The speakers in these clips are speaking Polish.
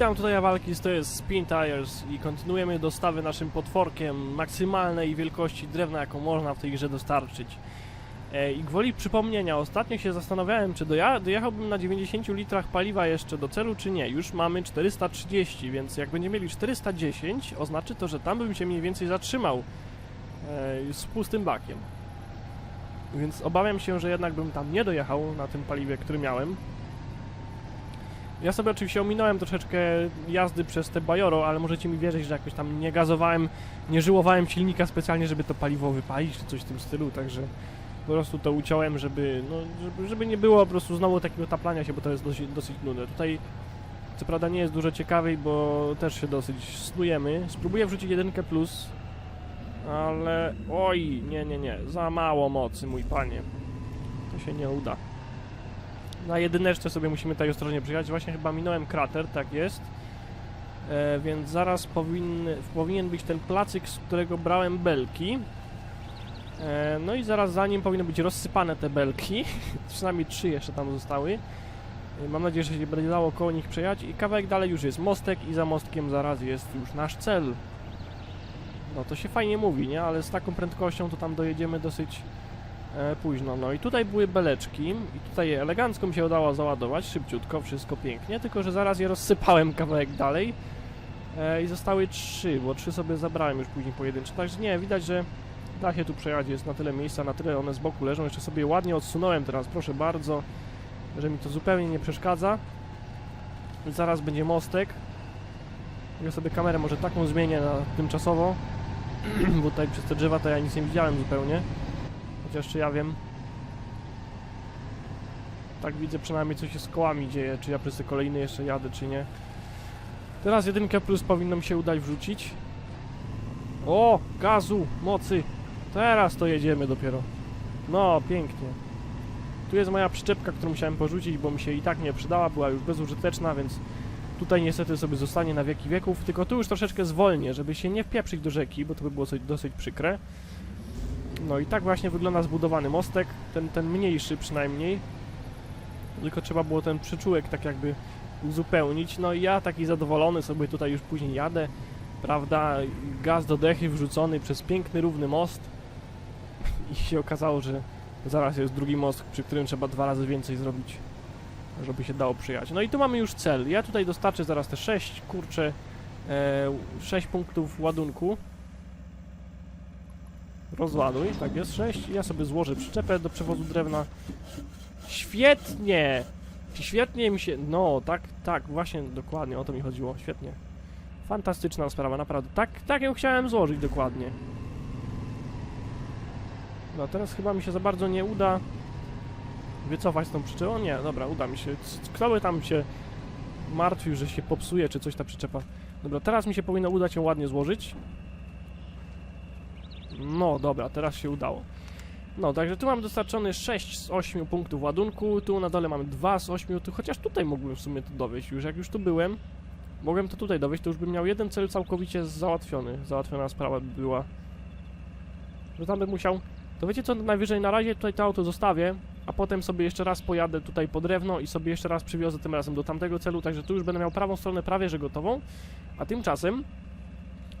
Witam tutaj Awalki, to jest Spin Tires i kontynuujemy dostawy naszym potworkiem maksymalnej wielkości drewna, jaką można w tej grze dostarczyć. E, I gwoli przypomnienia, ostatnio się zastanawiałem, czy doja dojechałbym na 90 litrach paliwa jeszcze do celu, czy nie. Już mamy 430, więc jak będziemy mieli 410, oznaczy to, że tam bym się mniej więcej zatrzymał e, z pustym bakiem. Więc obawiam się, że jednak bym tam nie dojechał na tym paliwie, który miałem. Ja sobie oczywiście ominąłem troszeczkę jazdy przez te Bajoro, ale możecie mi wierzyć, że jakoś tam nie gazowałem, nie żyłowałem silnika specjalnie, żeby to paliwo wypalić, czy coś w tym stylu, także po prostu to uciąłem, żeby, no, żeby, żeby nie było po prostu znowu takiego taplania się, bo to jest dosyć, dosyć nudne. Tutaj co prawda nie jest dużo ciekawej, bo też się dosyć snujemy. Spróbuję wrzucić jedynkę plus, ale oj, nie, nie, nie, za mało mocy, mój panie. To się nie uda. Na jedyneczce sobie musimy tutaj ostrożnie przyjechać. Właśnie chyba minąłem krater, tak jest. E, więc zaraz powinny, powinien być ten placyk, z którego brałem belki. E, no i zaraz za nim powinny być rozsypane te belki. Przynajmniej trzy jeszcze tam zostały. E, mam nadzieję, że się będzie dało koło nich przejechać. I kawałek dalej już jest mostek i za mostkiem zaraz jest już nasz cel. No to się fajnie mówi, nie? Ale z taką prędkością to tam dojedziemy dosyć późno. No i tutaj były beleczki i tutaj elegancko mi się udało załadować, szybciutko, wszystko pięknie, tylko że zaraz je rozsypałem kawałek dalej e, i zostały trzy, bo trzy sobie zabrałem już później pojedyncze, także nie, widać, że da się tu przejechać, jest na tyle miejsca, na tyle one z boku leżą, jeszcze sobie ładnie odsunąłem teraz, proszę bardzo, że mi to zupełnie nie przeszkadza. Zaraz będzie mostek. Ja sobie kamerę może taką zmienię na tymczasowo, bo tutaj przez te drzewa to ja nic nie widziałem zupełnie. Chociaż czy ja wiem. Tak widzę przynajmniej co się z kołami dzieje, czy ja przez te kolejny jeszcze jadę, czy nie. Teraz jedynkę plus powinno mi się udać wrzucić. O, gazu, mocy. Teraz to jedziemy dopiero. No, pięknie. Tu jest moja przyczepka, którą musiałem porzucić, bo mi się i tak nie przydała, była już bezużyteczna, więc tutaj niestety sobie zostanie na wieki wieków. Tylko tu już troszeczkę zwolnię, żeby się nie wpieprzyć do rzeki, bo to by było coś dosyć przykre. No i tak właśnie wygląda zbudowany mostek, ten, ten mniejszy przynajmniej. Tylko trzeba było ten przyczółek tak jakby uzupełnić. No i ja taki zadowolony sobie tutaj już później jadę, prawda, gaz do dechy wrzucony przez piękny, równy most. I się okazało, że zaraz jest drugi most, przy którym trzeba dwa razy więcej zrobić, żeby się dało przyjechać. No i tu mamy już cel. Ja tutaj dostarczę zaraz te 6, kurczę, e, 6 punktów ładunku. Rozładuj, tak jest, 6. Ja sobie złożę przyczepę do przewozu drewna. Świetnie! Świetnie mi się... No, tak, tak, właśnie, dokładnie, o to mi chodziło, świetnie. Fantastyczna sprawa, naprawdę. Tak, tak ją chciałem złożyć dokładnie. No, teraz chyba mi się za bardzo nie uda wycofać tą przyczepą. Nie, dobra, uda mi się. Kto by tam się martwił, że się popsuje, czy coś ta przyczepa. Dobra, teraz mi się powinno udać ją ładnie złożyć. No dobra, teraz się udało. No, także tu mam dostarczony 6 z 8 punktów ładunku, tu na dole mamy 2 z 8, tu, chociaż tutaj mógłbym w sumie to dowieść już, jak już tu byłem, mogłem to tutaj dowieść, to już bym miał jeden cel całkowicie załatwiony, załatwiona sprawa by była. Że tam bym musiał, to wiecie co, najwyżej na razie tutaj to auto zostawię, a potem sobie jeszcze raz pojadę tutaj po drewno i sobie jeszcze raz przywiozę tym razem do tamtego celu, także tu już będę miał prawą stronę prawie że gotową, a tymczasem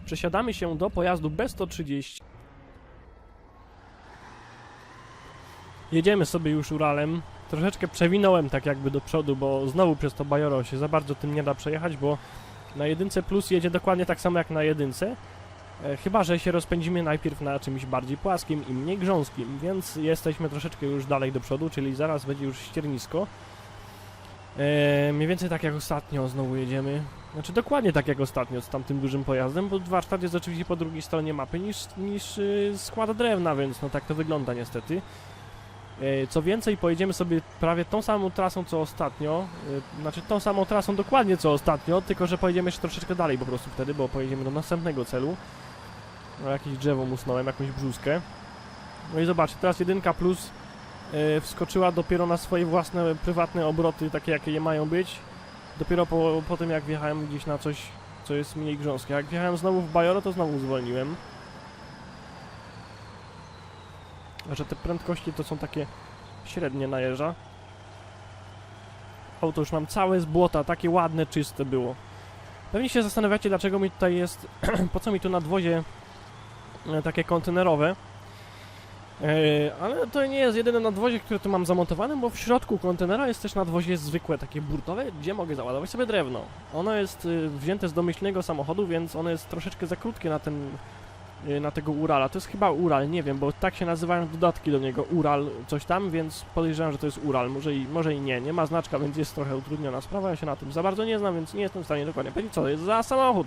przesiadamy się do pojazdu B130 Jedziemy sobie już Uralem. Troszeczkę przewinąłem tak jakby do przodu, bo znowu przez to Bajoro się za bardzo tym nie da przejechać, bo na jedynce plus jedzie dokładnie tak samo jak na jedynce. E, chyba, że się rozpędzimy najpierw na czymś bardziej płaskim i mniej grząskim, więc jesteśmy troszeczkę już dalej do przodu, czyli zaraz będzie już ściernisko. E, mniej więcej tak jak ostatnio znowu jedziemy. Znaczy dokładnie tak jak ostatnio z tamtym dużym pojazdem, bo warsztat jest oczywiście po drugiej stronie mapy niż, niż yy, skład drewna, więc no tak to wygląda niestety. E, Co więcej, pojedziemy sobie prawie tą samą trasą co ostatnio. e, Znaczy tą samą trasą dokładnie co ostatnio, tylko że pojedziemy jeszcze troszeczkę dalej po prostu wtedy, bo pojedziemy do następnego celu. No, jakieś drzewo musnąłem, jakąś brzuskę. No i zobaczcie, teraz jedynka plus e, wskoczyła dopiero na swoje własne, prywatne obroty, takie jakie je mają być. Dopiero po, po tym jak wjechałem gdzieś na coś, co jest mniej grząskie. Jak wjechałem znowu w Bajoro, to znowu zwolniłem. A że te prędkości to są takie średnie najeżdża. Auto już mam całe z błota, takie ładne, czyste było. Pewnie się zastanawiacie, dlaczego mi tutaj jest, po co mi tu nadwozie e, takie kontenerowe. E, ale to nie jest jedyne nadwozie, które tu mam zamontowane, bo w środku kontenera jest też nadwozie zwykłe, takie burtowe, gdzie mogę załadować sobie drewno. Ono jest y, wzięte z domyślnego samochodu, więc ono jest troszeczkę za krótkie na ten, na tego Urala. To jest chyba Ural, nie wiem, bo tak się nazywają dodatki do niego, Ural coś tam, więc podejrzewam, że to jest Ural, może i, może i nie. Nie ma znaczka, więc jest trochę utrudniona sprawa, ja się na tym za bardzo nie znam, więc nie jestem w stanie dokładnie powiedzieć, co to jest za samochód.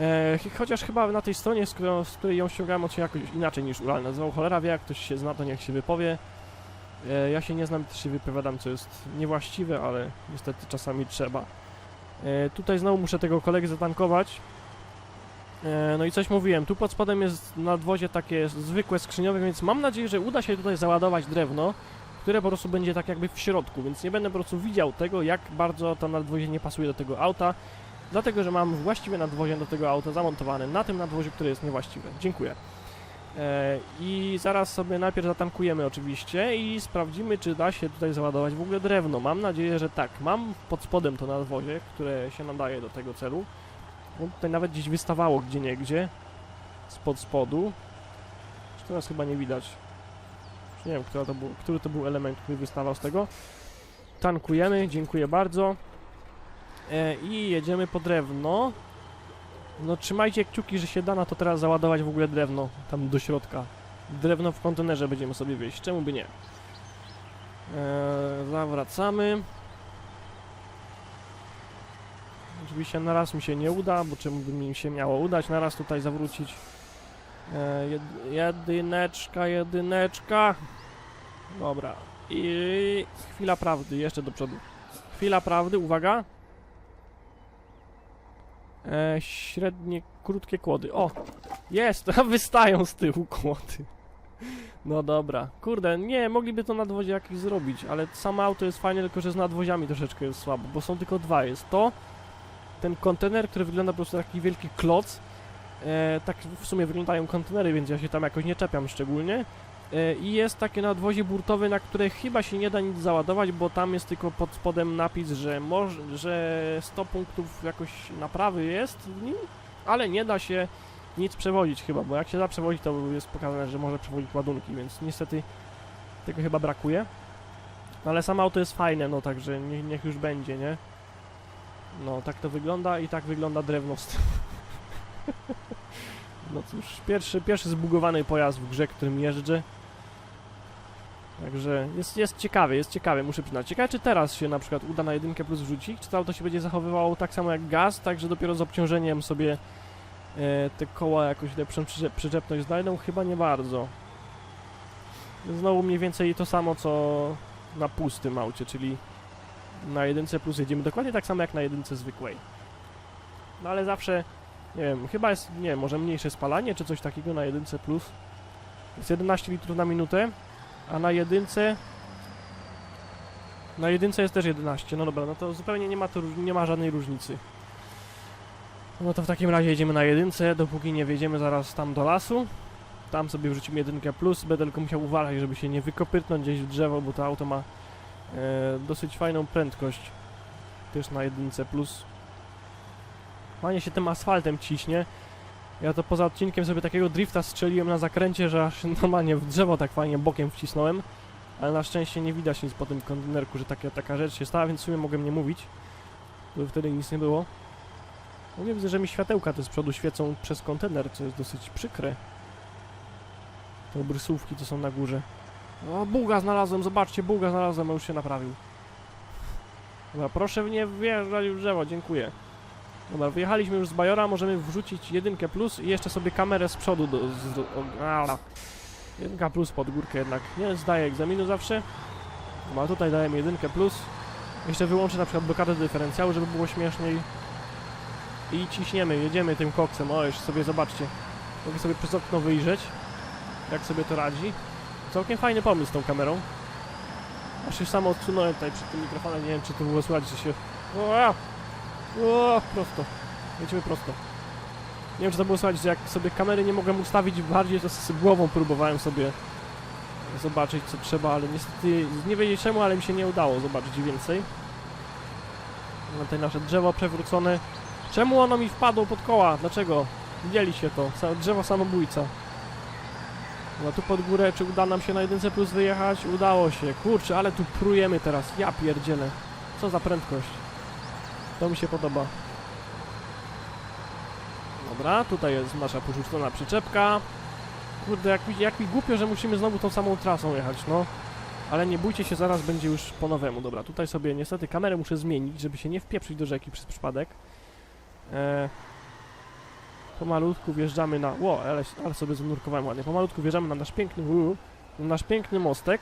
E, ch- chociaż chyba na tej stronie, z, którą, z której ją ściągałem, on się jakoś inaczej niż Ural nazywał. Cholera wie, jak ktoś się zna, to niech się wypowie. E, ja się nie znam, też się wypowiadam, co jest niewłaściwe, ale niestety czasami trzeba. E, tutaj znowu muszę tego kolegę zatankować. E, no i coś mówiłem, tu pod spodem jest nadwozie takie zwykłe skrzyniowe, więc mam nadzieję, że uda się tutaj załadować drewno, które po prostu będzie tak jakby w środku, więc nie będę po prostu widział tego, jak bardzo to nadwozie nie pasuje do tego auta, dlatego że mam właściwe nadwozie do tego auta zamontowane na tym nadwoziu, które jest niewłaściwe. Dziękuję. E, I zaraz sobie najpierw zatankujemy oczywiście i sprawdzimy, czy da się tutaj załadować w ogóle drewno. Mam nadzieję, że tak. Mam pod spodem to nadwozie, które się nadaje do tego celu. No, tutaj nawet gdzieś wystawało gdzie niegdzie spod spodu. Teraz chyba nie widać. Już Nie wiem, która to był, który to był element, który wystawał z tego. Tankujemy, dziękuję bardzo. E, I jedziemy po drewno. No trzymajcie kciuki, że się da na to teraz załadować w ogóle drewno tam do środka. Drewno w kontenerze będziemy sobie wieść, czemu by nie? Eee, zawracamy. Oczywiście na raz mi się nie uda, bo czemu by mi się miało udać na raz tutaj zawrócić. Jed, jedyneczka, jedyneczka. Dobra. I chwila prawdy, jeszcze do przodu. Chwila prawdy, uwaga. E, średnie, krótkie kłody. O! Jest! Wystają z tyłu kłody. No dobra. Kurde, nie, mogliby to nadwozie jakieś zrobić, ale samo auto jest fajne, tylko że z nadwoziami troszeczkę jest słabo, bo są tylko dwa. Jest to, ten kontener, który wygląda po prostu jak taki wielki kloc. E, tak w sumie wyglądają kontenery, więc ja się tam jakoś nie czepiam szczególnie. E, I jest takie nadwozie burtowe, na które chyba się nie da nic załadować, bo tam jest tylko pod spodem napis, że, moż, że 100 punktów jakoś naprawy jest w nim, ale nie da się nic przewozić chyba, bo jak się da przewozić, to jest pokazane, że może przewozić ładunki, więc niestety tego chyba brakuje. No ale samo auto jest fajne, no także nie, niech już będzie, nie? No tak to wygląda i tak wygląda drewno z tyłu. No cóż, pierwszy, pierwszy zbugowany pojazd w grze, którym jeżdżę. Także jest, jest ciekawy, jest ciekawy, muszę przyznać. Ciekawe, czy teraz się na przykład uda na jedynkę plus wrzucić, czy to auto się będzie zachowywało tak samo jak gaz, tak że dopiero z obciążeniem sobie e, te koła jakoś lepszą przycze- przyczepność znajdą? Chyba nie bardzo. Znowu mniej więcej to samo, co na pustym aucie, czyli na jedynce plus jedziemy dokładnie tak samo jak na jedynce zwykłej. No ale zawsze, nie wiem, chyba jest, nie wiem, może mniejsze spalanie, czy coś takiego na jedynce plus. Jest 11 litrów na minutę, a na jedynce... Na jedynce jest też 11, no dobra, no to zupełnie nie ma, to, nie ma żadnej różnicy. No to w takim razie jedziemy na jedynce, dopóki nie wjedziemy zaraz tam do lasu. Tam sobie wrzucimy jedynkę plus, będę tylko musiał uważać, żeby się nie wykopytnąć gdzieś w drzewo, bo to auto ma dosyć fajną prędkość. Też na jedynce plus. Fajnie się tym asfaltem ciśnie. Ja to poza odcinkiem sobie takiego drifta strzeliłem na zakręcie, że aż normalnie w drzewo tak fajnie bokiem wcisnąłem. Ale na szczęście nie widać nic po tym kontenerku, że taka, taka rzecz się stała, więc w sumie mogłem nie mówić. Bo wtedy nic nie było. Nie widzę, że mi światełka te z przodu świecą przez kontener, co jest dosyć przykre. Te obrysówki, co są na górze. O, bułga znalazłem, zobaczcie, bułga znalazłem, a już się naprawił. Dobra, proszę nie wjeżdżać w drzewo, dziękuję. Dobra, wyjechaliśmy już z Bajora, możemy wrzucić jedynkę plus i jeszcze sobie kamerę z przodu do... Z, jedynka plus pod górkę jednak. Nie zdaję egzaminu zawsze. Dobra, tutaj dajemy jedynkę plus. Jeszcze wyłączę na przykład blokadę dyferencjału, żeby było śmieszniej. I ciśniemy, jedziemy tym koksem. O, już sobie zobaczcie. Mogę sobie przez okno wyjrzeć, jak sobie to radzi. Całkiem fajny pomysł z tą kamerą. Aż się samo odsunąłem tutaj przed tym mikrofonem, nie wiem czy to było słychać, że się... O, o prosto. Lecimy prosto. Nie wiem czy to było słychać, że jak sobie kamery nie mogłem ustawić bardziej, to z głową próbowałem sobie zobaczyć co trzeba, ale niestety nie wiedzieć czemu, ale mi się nie udało zobaczyć więcej. Na te nasze drzewo przewrócone. Czemu ono mi wpadło pod koła? Dlaczego? Widzieliście to. Drzewo samobójca. No tu pod górę, czy uda nam się na 1 plus wyjechać? Udało się. Kurczę, ale tu prujemy teraz. Ja pierdzielę. Co za prędkość. To mi się podoba. Dobra, tutaj jest nasza porzucona przyczepka. Kurde, jak mi, jak mi głupio, że musimy znowu tą samą trasą jechać, no. Ale nie bójcie się, zaraz będzie już po nowemu. Dobra, tutaj sobie niestety kamerę muszę zmienić, żeby się nie wpieprzyć do rzeki przez przypadek. E, pomalutku wjeżdżamy na... Ło, ale, ale sobie zanurkowałem ładnie. Pomalutku wjeżdżamy na nasz piękny... na nasz piękny mostek.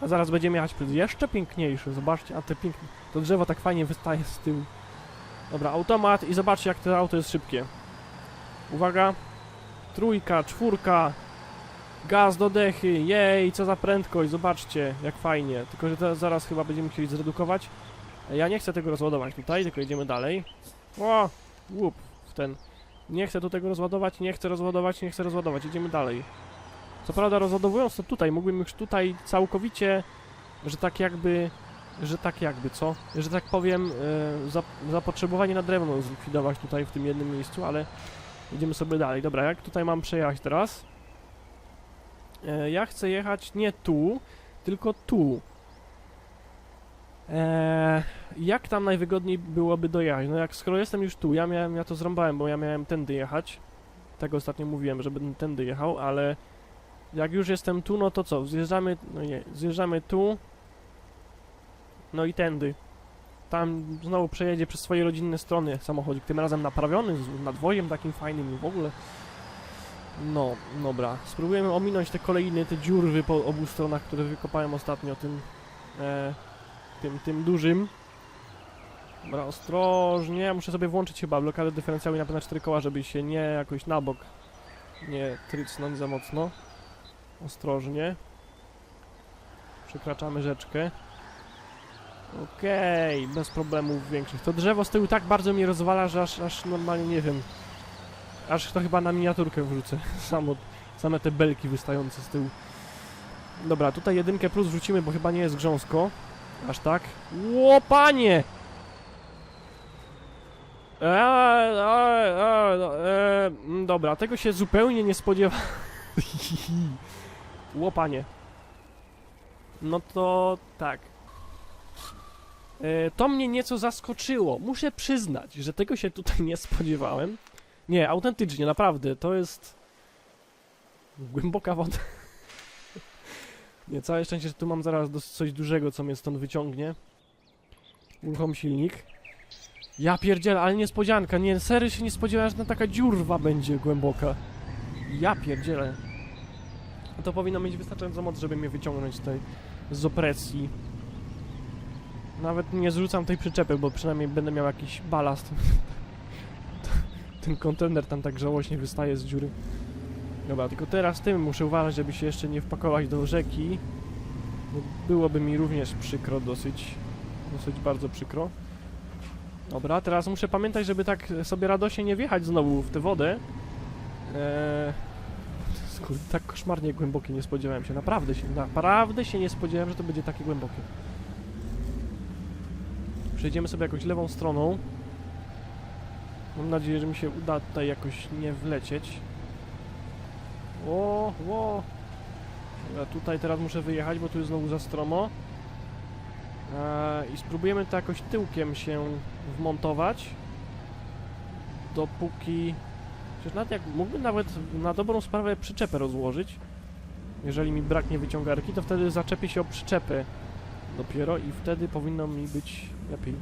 A zaraz będziemy jechać przez jeszcze piękniejszy. Zobaczcie, a te piękne... To drzewo tak fajnie wystaje z tyłu. Dobra, automat i zobaczcie jak to auto jest szybkie. Uwaga. Trójka, czwórka. Gaz do dechy, jej, co za prędkość, zobaczcie, jak fajnie. Tylko, że teraz zaraz chyba będziemy musieli zredukować. Ja nie chcę tego rozładować tutaj, tylko jedziemy dalej. O, łup, ten. Nie chcę tu tego rozładować, nie chcę rozładować, nie chcę rozładować, jedziemy dalej. Co prawda rozładowując to tutaj, mógłbym już tutaj całkowicie, że tak jakby, że tak jakby, co? Że tak powiem, e, zap zapotrzebowanie na drewno zlikwidować tutaj w tym jednym miejscu, ale jedziemy sobie dalej. Dobra, jak tutaj mam przejechać teraz? E, ja chcę jechać nie tu, tylko tu. Eee, jak tam najwygodniej byłoby dojechać? No jak skoro jestem już tu, ja miałem, ja to zrąbałem, bo ja miałem tędy jechać. Tego ostatnio mówiłem, że będę tędy jechał, ale jak już jestem tu, no to co? Zjeżdżamy, no nie, zjeżdżamy tu. No i tędy. Tam znowu przejedzie przez swoje rodzinne strony samochodzik, tym razem naprawiony, z nadwojem takim fajnym w ogóle. No, dobra. Spróbujemy ominąć te kolejne, te dziurwy po obu stronach, które wykopałem ostatnio tym, e, tym, tym dużym. Dobra, ostrożnie. Muszę sobie włączyć chyba blokadę dyferencjału na pewno 4 koła, żeby się nie jakoś na bok nie trycnąć za mocno. Ostrożnie. Przekraczamy rzeczkę. Okej, bez problemów większych. To drzewo z tyłu tak bardzo mnie rozwala, że aż, aż normalnie nie wiem. Aż to chyba na miniaturkę wrzucę. Samo, same te belki wystające z tyłu. Dobra, tutaj jedynkę plus wrzucimy, bo chyba nie jest grząsko. Aż tak. Łopanie! Eee, eee, eee, mm, dobra, tego się zupełnie nie spodziewa. Łopanie. No to tak. E, to mnie nieco zaskoczyło. Muszę przyznać, że tego się tutaj nie spodziewałem. Nie, autentycznie, naprawdę, to jest głęboka woda. Nie, całe szczęście, że tu mam zaraz coś dużego, co mnie stąd wyciągnie. Uruchom silnik. Ja pierdzielę, ale niespodzianka, nie, serio się nie spodziewałem, że taka dziurwa będzie głęboka. Ja pierdzielę. To powinno mieć wystarczająco moc, żeby mnie wyciągnąć tutaj z opresji. Nawet nie zrzucam tej przyczepy, bo przynajmniej będę miał jakiś balast. Ten kontener tam tak żałośnie wystaje z dziury. Dobra, tylko teraz tym muszę uważać, żeby się jeszcze nie wpakować do rzeki. Byłoby mi również przykro dosyć. Dosyć bardzo przykro. Dobra, teraz muszę pamiętać, żeby tak sobie radośnie nie wjechać znowu w tę wodę. Eee, tak koszmarnie głębokie nie spodziewałem się. Naprawdę się, naprawdę się nie spodziewałem, że to będzie takie głębokie. Przejdziemy sobie jakoś lewą stroną. Mam nadzieję, że mi się uda tutaj jakoś nie wlecieć. O, o. Ja tutaj teraz muszę wyjechać, bo tu jest znowu za stromo. Eee, I spróbujemy to jakoś tyłkiem się wmontować. Dopóki... Przecież nawet jak mógłbym nawet na dobrą sprawę przyczepę rozłożyć. Jeżeli mi braknie wyciągarki, to wtedy zaczepię się o przyczepę dopiero i wtedy powinno mi być lepiej.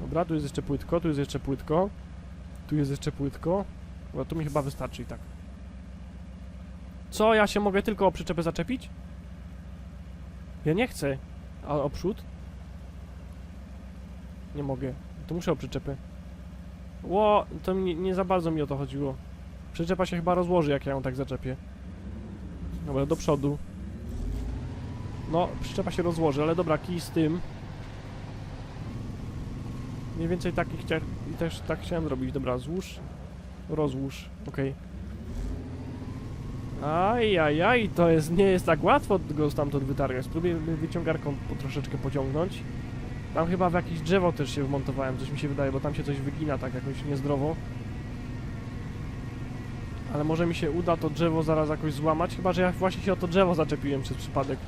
Dobra, tu jest jeszcze płytko, tu jest jeszcze płytko. Tu jest jeszcze płytko. Dobra, tu mi chyba wystarczy i tak. Co, ja się mogę tylko o przyczepę zaczepić? Ja nie chcę. A o przód? Nie mogę. To muszę o przyczepę. Ło, to mi, nie za bardzo mi o to chodziło. Przyczepa się chyba rozłoży, jak ja ją tak zaczepię. Dobra, do przodu. No, przyczepa się rozłoży, ale dobra, kij z tym. Mniej więcej taki chcia... też tak chciałem zrobić. Dobra, złóż. Rozłóż, okej. Aj, aj, aj, to jest, nie jest tak łatwo go stamtąd wytargać. Spróbuję wyciągarką po troszeczkę pociągnąć. Tam chyba w jakieś drzewo też się wmontowałem, coś mi się wydaje, bo tam się coś wygina tak jakoś niezdrowo. Ale może mi się uda to drzewo zaraz jakoś złamać, chyba że ja właśnie się o to drzewo zaczepiłem przez przypadek.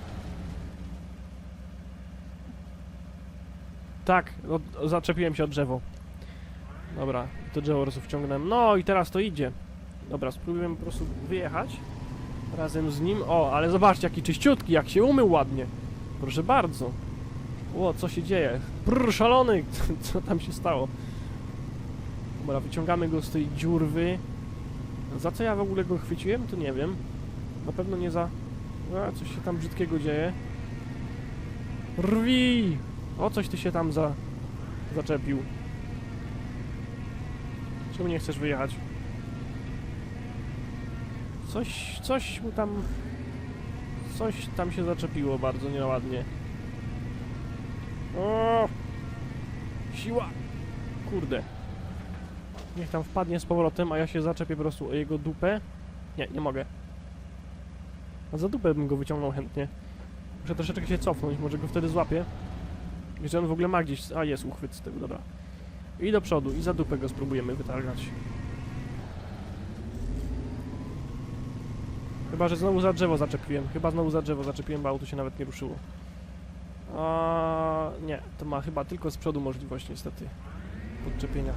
Tak, no, zaczepiłem się o drzewo. Dobra, to drzewo po prostu. No i teraz to idzie. Dobra, spróbujemy po prostu wyjechać razem z nim. O, ale zobaczcie, jaki czyściutki, jak się umył ładnie. Proszę bardzo. O, co się dzieje? Brr, szalony! Co tam się stało? Dobra, wyciągamy go z tej dziurwy. Za co ja w ogóle go chwyciłem, to nie wiem. Na pewno nie za... A, coś się tam brzydkiego dzieje. Rwi! O, coś ty się tam za... zaczepił. Czemu nie chcesz wyjechać? Coś, coś mu tam... Coś tam się zaczepiło bardzo nieładnie. O! Siła! Kurde. Niech tam wpadnie z powrotem, a ja się zaczepię po prostu o jego dupę. Nie, nie mogę. A za dupę bym go wyciągnął chętnie. Muszę troszeczkę się cofnąć, może go wtedy złapię. I że on w ogóle ma gdzieś... A, jest uchwyt z tego, dobra. I do przodu, i za dupę go spróbujemy wytargać. Chyba, że znowu za drzewo zaczepiłem. Chyba znowu za drzewo zaczepiłem, bo auto się nawet nie ruszyło. A nie, to ma chyba tylko z przodu możliwość niestety podczepienia.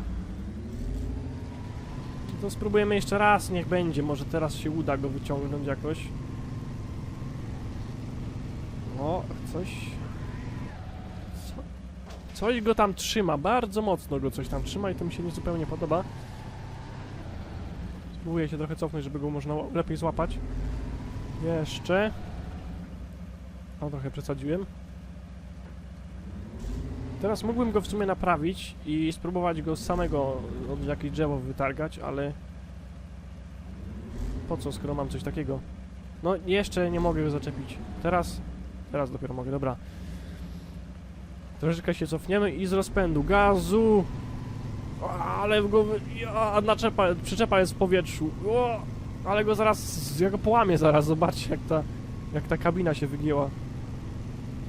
To spróbujemy jeszcze raz, niech będzie. Może teraz się uda go wyciągnąć jakoś. O, coś... Co? Coś go tam trzyma, bardzo mocno go coś tam trzyma i to mi się nie zupełnie podoba. Spróbuję się trochę cofnąć, żeby go można lepiej złapać. Jeszcze. O, trochę przesadziłem. Teraz mógłbym go w sumie naprawić i spróbować go z samego od jakieś drzewo wytargać, ale... Po co, skoro mam coś takiego? No, jeszcze nie mogę go zaczepić. Teraz... Teraz dopiero mogę, dobra. Troszeczkę się cofniemy i z rozpędu gazu! Ale go... wy- Ja, naczepa, przyczepa jest w powietrzu. O, ale go zaraz... Ja go połamię zaraz, zobaczcie jak ta... Jak ta kabina się wygięła.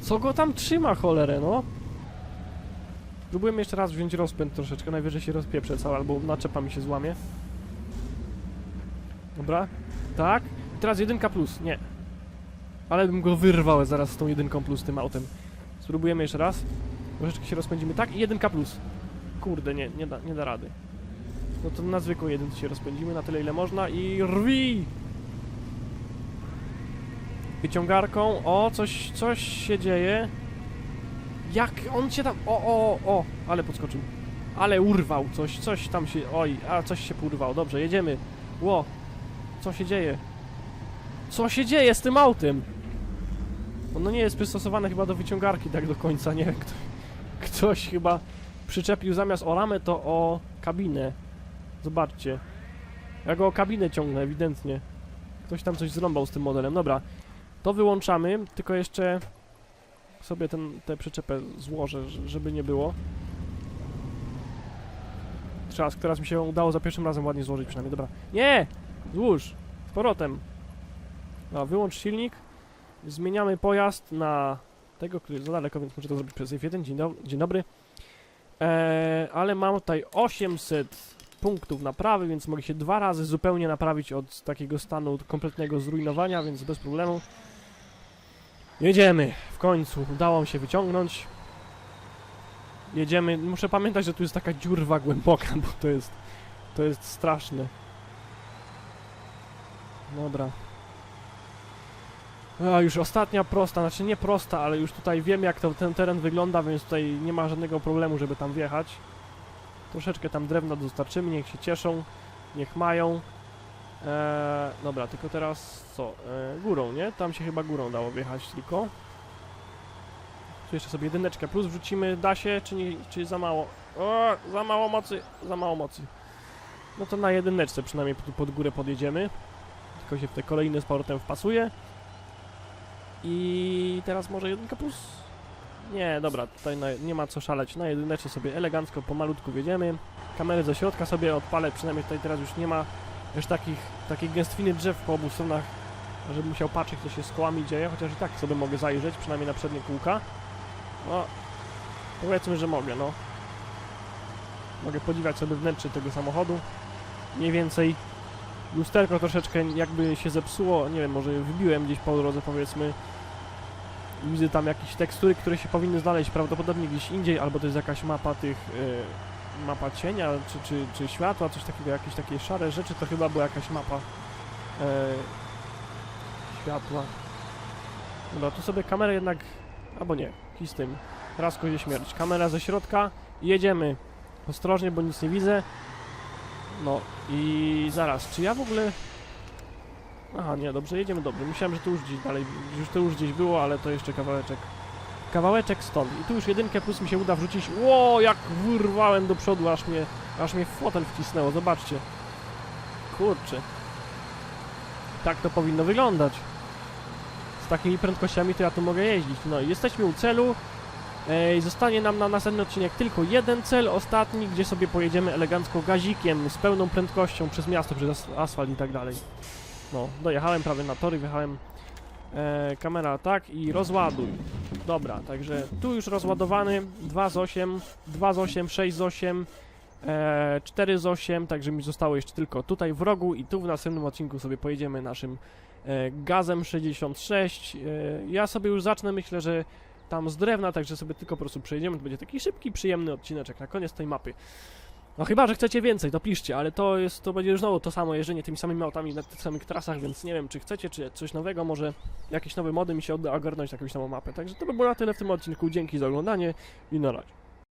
Co go tam trzyma, cholerę, no? Próbujemy jeszcze raz wziąć rozpęd troszeczkę, najwyżej się rozpieprzę cała, albo naczepa mi się złamie. Dobra, tak. I teraz jedynka plus, nie. Ale bym go wyrwał zaraz z tą jedynką plus tym autem. Spróbujemy jeszcze raz. Troszeczkę się rozpędzimy, tak i jedynka plus. Kurde, nie, nie da, nie da rady. No to na zwykłą jedynkę się rozpędzimy na tyle ile można i rwi! Wyciągarką, o, coś, coś się dzieje. Jak on cię tam. O, o, o, ale podskoczył. Ale urwał coś, coś tam się. Oj, a coś się urwał. Dobrze, jedziemy. Ło, co się dzieje? Co się dzieje z tym autem? Ono nie jest przystosowane chyba do wyciągarki tak do końca, nie? Kto, ktoś chyba przyczepił zamiast o ramę to o kabinę. Zobaczcie. Ja go o kabinę ciągnę, ewidentnie. Ktoś tam coś zrąbał z tym modelem. Dobra, to wyłączamy, tylko jeszcze sobie ten, tę przyczepę złożę, żeby nie było. Teraz, teraz mi się udało za pierwszym razem ładnie złożyć przynajmniej, dobra. Nie! Złóż! Z powrotem. No, wyłącz silnik. Zmieniamy pojazd na tego, który jest za daleko, więc muszę to zrobić przez F1. Dzień, do, dzień dobry. Eee, ale mam tutaj 800 punktów naprawy, więc mogę się dwa razy zupełnie naprawić od takiego stanu kompletnego zrujnowania, więc bez problemu. Jedziemy. W końcu udało mi się wyciągnąć. Jedziemy. Muszę pamiętać, że tu jest taka dziurwa głęboka, bo to jest to jest straszne. Dobra. A, już ostatnia prosta, znaczy nie prosta, ale już tutaj wiem jak to, ten teren wygląda, więc tutaj nie ma żadnego problemu, żeby tam wjechać. Troszeczkę tam drewna dostarczymy, niech się cieszą, niech mają. Eee, dobra, tylko teraz co? Eee, górą, nie? Tam się chyba górą dało wjechać tylko. Tu jeszcze sobie jedyneczkę plus wrzucimy. Da się, czy, nie, czy za mało? O, za mało mocy, za mało mocy. No to na jedyneczce przynajmniej tu pod górę podjedziemy. Tylko się w te kolejne z powrotem wpasuje. I teraz może jedynka plus? Nie, dobra, tutaj na, nie ma co szaleć. Na jedyneczce sobie elegancko, pomalutku wjedziemy. Kamery ze środka sobie odpalę, przynajmniej tutaj teraz już nie ma już takich, takiej gęstwiny drzew po obu stronach, żeby musiał patrzeć, co się z kołami dzieje, chociaż i tak sobie mogę zajrzeć, przynajmniej na przednie kółka. O, Powiedzmy, że mogę, no. Mogę podziwiać sobie wnętrze tego samochodu. Mniej więcej. Lusterko troszeczkę jakby się zepsuło, nie wiem, może wybiłem gdzieś po drodze powiedzmy. Widzę tam jakieś tekstury, które się powinny znaleźć prawdopodobnie gdzieś indziej, albo to jest jakaś mapa tych, y, mapa cienia, czy, czy, czy światła, coś takiego, jakieś takie szare rzeczy, to chyba była jakaś mapa y, światła. Dobra, tu sobie kamerę jednak, albo nie, z tym, raz kozie śmierć. Kamera ze środka, jedziemy. Ostrożnie, bo nic nie widzę. No i zaraz, czy ja w ogóle... Aha, nie, dobrze, jedziemy dobrze. Myślałem, że tu już gdzieś dalej, już to już gdzieś było, ale to jeszcze kawałeczek. Kawałeczek stąd. I tu już jedynkę plus mi się uda wrzucić. Ło, jak wyrwałem do przodu, aż mnie, aż mnie fotel wcisnęło, zobaczcie. Kurczę. Tak to powinno wyglądać. Z takimi prędkościami to ja tu mogę jeździć. No i jesteśmy u celu. Ej, zostanie nam na następny odcinek tylko jeden cel, ostatni, gdzie sobie pojedziemy elegancko gazikiem z pełną prędkością przez miasto, przez as asfalt i tak dalej. No, dojechałem prawie na tory, wjechałem e, kamera tak i rozładuj. Dobra, także tu już rozładowany 2 z 8, 2 z 8, 6 z 8, e, 4 z 8, także mi zostało jeszcze tylko tutaj w rogu i tu w następnym odcinku sobie pojedziemy naszym e, gazem 66. E, ja sobie już zacznę, myślę, że tam z drewna, także sobie tylko po prostu przejdziemy. To będzie taki szybki, przyjemny odcineczek na koniec tej mapy. No chyba, że chcecie więcej, to piszcie, ale to jest, to będzie już znowu to samo jeżdżenie tymi samymi autami na tych samych trasach, więc nie wiem, czy chcecie, czy coś nowego, może jakieś nowe mody mi się uda ogarnąć jakąś nową mapę. Także to by było na tyle w tym odcinku. Dzięki za oglądanie i na razie.